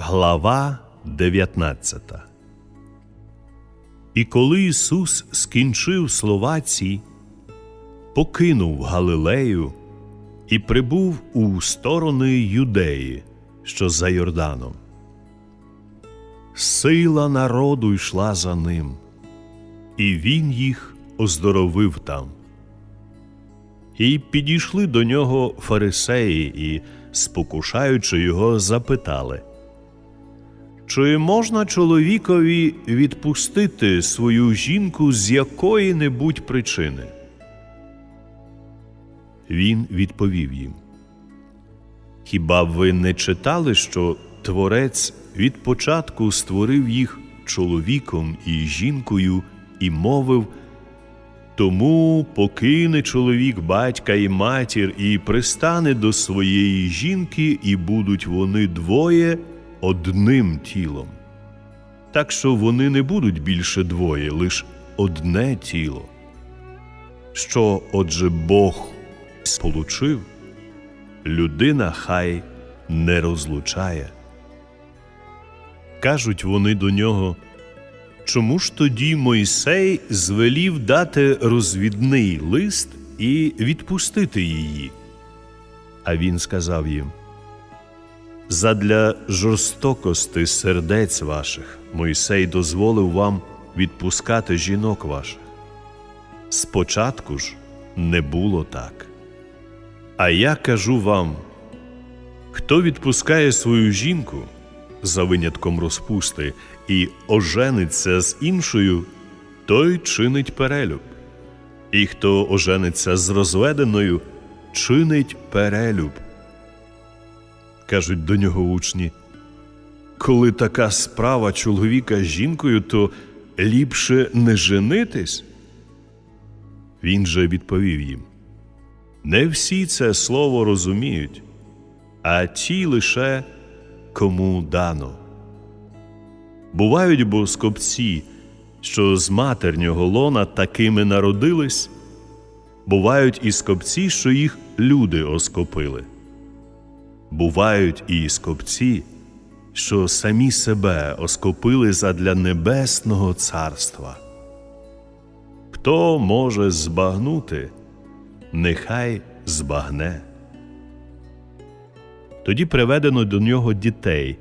Глава 19 І коли Ісус скінчив слова ці, покинув Галилею і прибув у сторони Юдеї, що за Йорданом. Сила народу йшла за ним, і він їх оздоровив там. І підійшли до нього фарисеї і, спокушаючи його, запитали, чи можна чоловікові відпустити свою жінку з якої-небудь причини? Він відповів їм. Хіба ви не читали, що Творець від початку створив їх чоловіком і жінкою і мовив тому покине чоловік батька і матір і пристане до своєї жінки, і будуть вони двоє одним тілом. Так що вони не будуть більше двоє, лиш одне тіло. Що, отже, Бог сполучив, людина хай не розлучає. Кажуть вони до нього. Чому ж тоді Мойсей звелів дати розвідний лист і відпустити її? А він сказав їм: Задля жорстокости сердець ваших Мойсей дозволив вам відпускати жінок ваших. Спочатку ж не було так. А я кажу вам: хто відпускає свою жінку за винятком розпусти і ожениться з іншою, той чинить перелюб. І хто ожениться з розведеною, чинить перелюб. Кажуть до нього учні. Коли така справа чоловіка з жінкою, то ліпше не женитись. Він же відповів їм: Не всі це слово розуміють, а ті лише кому дано. Бувають бо скопці, що з матернього лона такими народились, бувають і скопці, що їх люди оскопили. Бувають і скопці, що самі себе оскопили задля небесного царства. Хто може збагнути, нехай збагне. Тоді приведено до нього дітей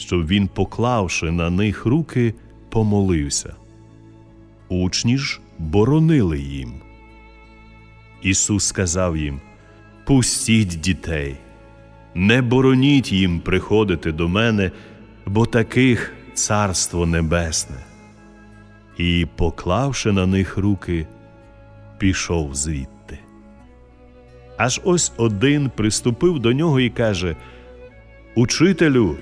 щоб він, поклавши на них руки, помолився. Учні ж боронили їм. Ісус сказав їм: Пустіть дітей, не бороніть їм приходити до мене, бо таких царство небесне. І, поклавши на них руки, пішов звідти. Аж ось один приступив до нього і каже Учителю,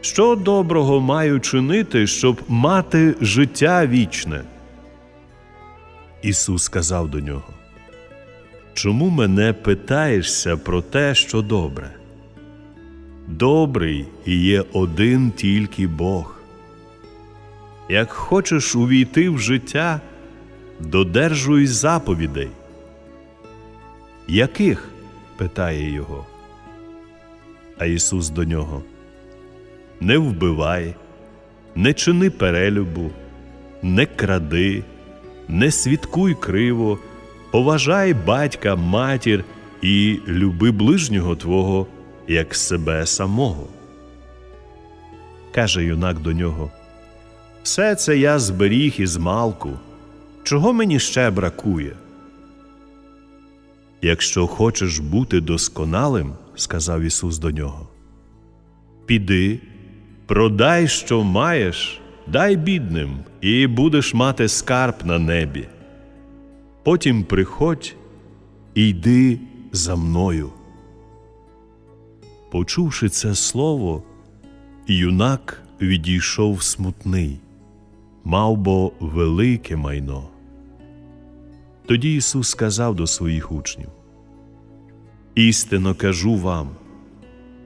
що доброго маю чинити, щоб мати життя вічне? Ісус сказав до нього. Чому мене питаєшся про те, що добре? Добрий і є один тільки Бог. Як хочеш увійти в життя, додержуй заповідей. Яких? питає його. А Ісус до нього не вбивай, не чини перелюбу, не кради, не свідкуй криво, поважай батька, матір і люби ближнього Твого, як себе самого. Каже юнак до нього: Все це я зберіг із малку. Чого мені ще бракує? Якщо хочеш бути досконалим, сказав Ісус до нього, піди. Продай, що маєш, дай бідним, і будеш мати скарб на небі. Потім приходь і йди за мною. Почувши це слово, юнак відійшов смутний, мав бо велике майно. Тоді Ісус сказав до своїх учнів: Істинно кажу вам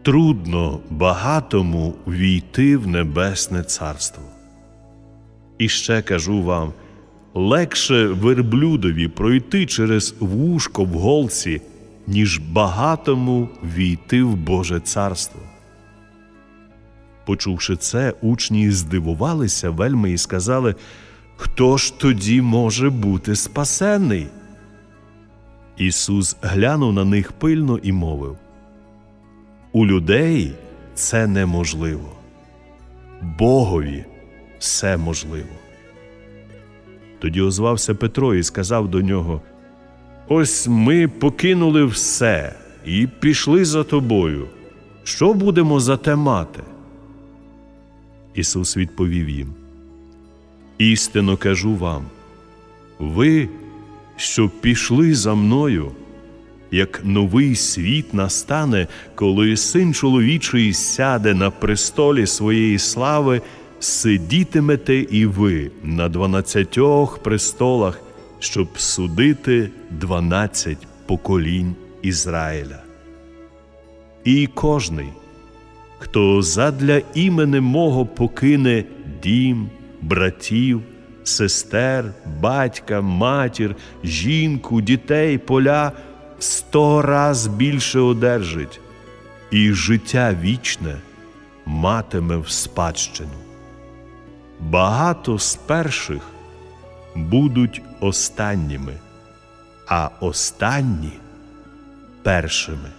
трудно багатому війти в Небесне Царство. І ще кажу вам легше верблюдові пройти через вушко в голці, ніж багатому війти в Боже царство. Почувши це, учні здивувалися вельми і сказали, Хто ж тоді може бути спасений? Ісус глянув на них пильно і мовив: У людей це неможливо, Богові все можливо. Тоді озвався Петро і сказав до нього: Ось ми покинули все і пішли за тобою. Що будемо за те мати? Ісус відповів їм: Істинно кажу вам, ви, що пішли за мною, як новий світ настане, коли син чоловічий сяде на престолі своєї слави, сидітимете і ви на дванадцятьох престолах, щоб судити дванадцять поколінь Ізраїля. І кожний, хто задля імени мого покине дім, братів, сестер, батька, матір, жінку, дітей, поля, сто раз більше одержить, і життя вічне матиме в спадщину. Багато з перших будуть останніми, а останні першими.